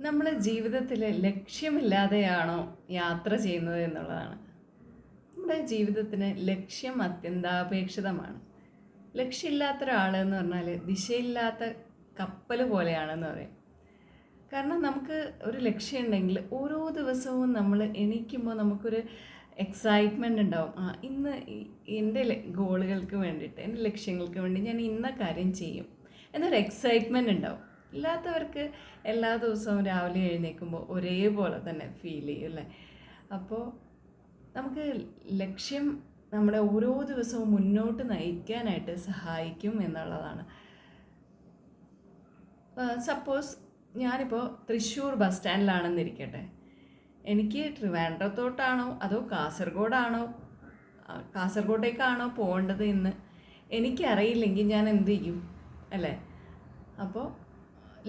നമ്മൾ ജീവിതത്തിൽ ലക്ഷ്യമില്ലാതെയാണോ യാത്ര ചെയ്യുന്നത് എന്നുള്ളതാണ്. നമ്മുടെ ജീവിതത്തിന് ലക്ഷ്യം അത്യന്താപേക്ഷിതമാണ്. ലക്ഷ്യമില്ലാത്ത ഒരാൾ എന്ന് പറഞ്ഞാൽ ദിശയില്ലാത്ത കപ്പൽ പോലെയാണെന്ന് പറയും. കാരണം നമുക്ക് ഒരു ലക്ഷ്യമുണ്ടെങ്കിൽ ഓരോ ദിവസവും നമ്മൾ എണീക്കുമ്പോൾ നമുക്കൊരു എക്സൈറ്റ്മെന്റ് ഉണ്ടാവും. ആ ഇന്ന് എന്റെ ഗോളുകൾക്ക് വേണ്ടിയിട്ട് എന്റെ ലക്ഷ്യങ്ങൾക്ക് വേണ്ടി ഞാൻ ഇന്ന കാര്യം ചെയ്യും എന്നൊരു എക്സൈറ്റ്മെന്റ് ഉണ്ടാവും. ഇല്ലാത്തവർക്ക് എല്ലാ ദിവസവും രാവിലെ എഴുന്നേൽക്കുമ്പോൾ ഒരേപോലെ തന്നെ ഫീൽ ചെയ്യും അല്ലേ? അപ്പോൾ നമുക്ക് ലക്ഷ്യം നമ്മുടെ ഓരോ ദിവസവും മുന്നോട്ട് നയിക്കാനായിട്ട് സഹായിക്കും എന്നുള്ളതാണ്. സപ്പോസ് ഞാനിപ്പോൾ തൃശ്ശൂർ ബസ് സ്റ്റാൻഡിലാണെന്നിരിക്കട്ടെ എനിക്ക് ട്രിവാൻഡ്രത്തോട്ടാണോ അതോ കാസർഗോഡാണോ? കാസർഗോഡേക്കാണോ പോകേണ്ടത് എന്ന് എനിക്കറിയില്ലെങ്കിൽ ഞാൻ എന്ത് ചെയ്യും? അല്ലേ? അപ്പോൾ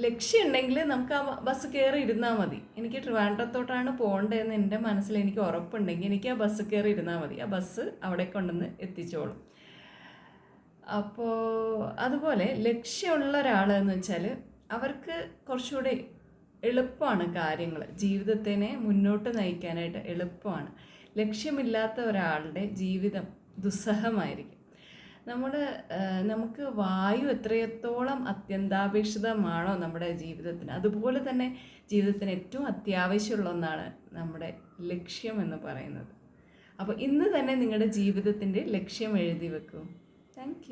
ലക്ഷ്യം ഉണ്ടെങ്കിൽ നമുക്ക് ആ ബസ് കയറി ഇരുന്നാൽ മതി. എനിക്ക് ട്രിവാൻഡ്രത്തോട്ടാണ് പോകേണ്ടതെന്ന് എന്റെ മനസ്സിൽ എനിക്ക് ഉറപ്പുണ്ടെങ്കിൽ എനിക്ക് ആ ബസ് കയറി ഇരുന്നാൽ മതി. ആ ബസ് അവിടെ കൊണ്ടുവന്ന് എത്തിച്ചോളും. അപ്പോൾ അതുപോലെ ലക്ഷ്യമുള്ള ഒരാൾ എന്ന് വെച്ചാൽ അവർക്ക് കുറച്ചുകൂടെ എളുപ്പമാണ് കാര്യങ്ങൾ. ജീവിതത്തിനെ മുന്നോട്ട് നയിക്കാനായിട്ട് എളുപ്പമാണ്. ലക്ഷ്യമില്ലാത്ത ഒരാളുടെ ജീവിതം ദുസ്സഹമായിരിക്കും. നമ്മൾ നമുക്ക് വായു എത്രയത്തോളം അത്യന്താപേക്ഷിതമാണോ നമ്മുടെ ജീവിതത്തിന്. അതുപോലെ തന്നെ ജീവിതത്തിന് ഏറ്റവും അത്യാവശ്യമുള്ള ഒന്നാണ് നമ്മുടെ ലക്ഷ്യം എന്ന് പറയുന്നത്. അപ്പോൾ ഇന്ന് തന്നെ നിങ്ങളുടെ ജീവിതത്തിന്റെ ലക്ഷ്യം എഴുതി വെക്കൂ. താങ്ക്